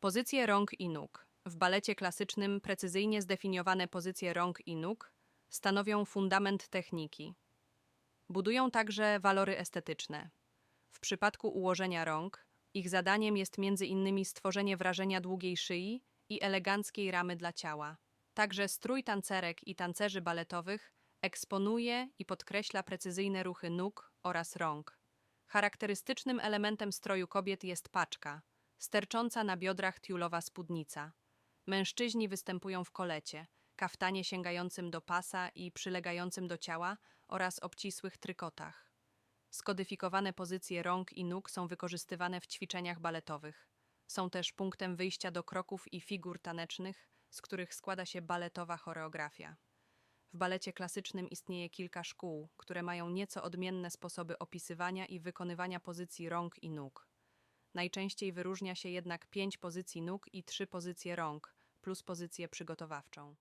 Pozycje rąk i nóg. W balecie klasycznym precyzyjnie zdefiniowane pozycje rąk i nóg stanowią fundament techniki. Budują także walory estetyczne. W przypadku ułożenia rąk, ich zadaniem jest innymi stworzenie wrażenia długiej szyi i eleganckiej ramy dla ciała. Także strój tancerek i tancerzy baletowych eksponuje i podkreśla precyzyjne ruchy nóg oraz rąk. Charakterystycznym elementem stroju kobiet jest paczka, stercząca na biodrach tiulowa spódnica. Mężczyźni występują w kolecie, kaftanie sięgającym do pasa i przylegającym do ciała oraz obcisłych trykotach. Skodyfikowane pozycje rąk i nóg są wykorzystywane w ćwiczeniach baletowych. Są też punktem wyjścia do kroków i figur tanecznych, z których składa się baletowa choreografia. W balecie klasycznym istnieje kilka szkół, które mają nieco odmienne sposoby opisywania i wykonywania pozycji rąk i nóg. Najczęściej wyróżnia się jednak pięć pozycji nóg i trzy pozycje rąk, plus pozycję przygotowawczą.